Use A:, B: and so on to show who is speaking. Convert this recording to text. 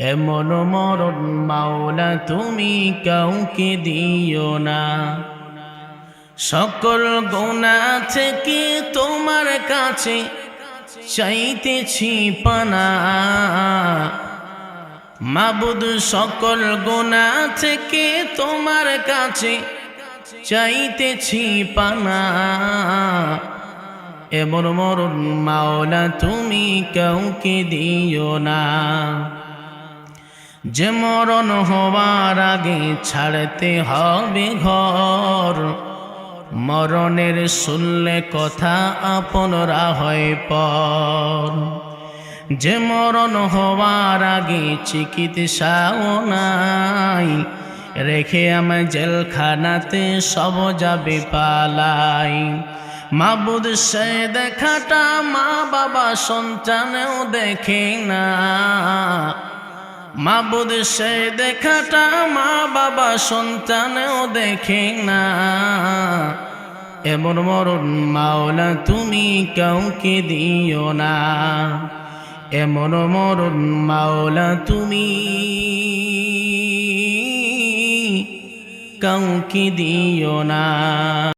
A: এমন মরণ মাওলা, তুমি কাউকে দিও না। সকল গোনা থেকে তোমার কাছে? চাইতেছি পানা। মাবুদ, সকল গোনা থেকে তোমার কাছে? চাইতেছি পানা। এমন মরণ মাওলা, তুমি কাউকে দিও না। যে মরণ হওয়ার আগে ছাড়তে হবে ঘর। মরণের শুনলে কথা আপনরা হয় পর। যে মরণ হওয়ার আগে চিকিৎসাও নাই, রেখে আমায় জেলখানাতে সব যাবে পালাই। মাবুদ সে দেখাটা মা বাবা সন্তানেও দেখে না মাবুদ সে দেখাটা মা বাবা সন্তানেও দেখে না। এমন মরণ মাওলা তুমি কাউকে দিও না। এমন মরণ মাওলা তুমি কাউকে দিও না।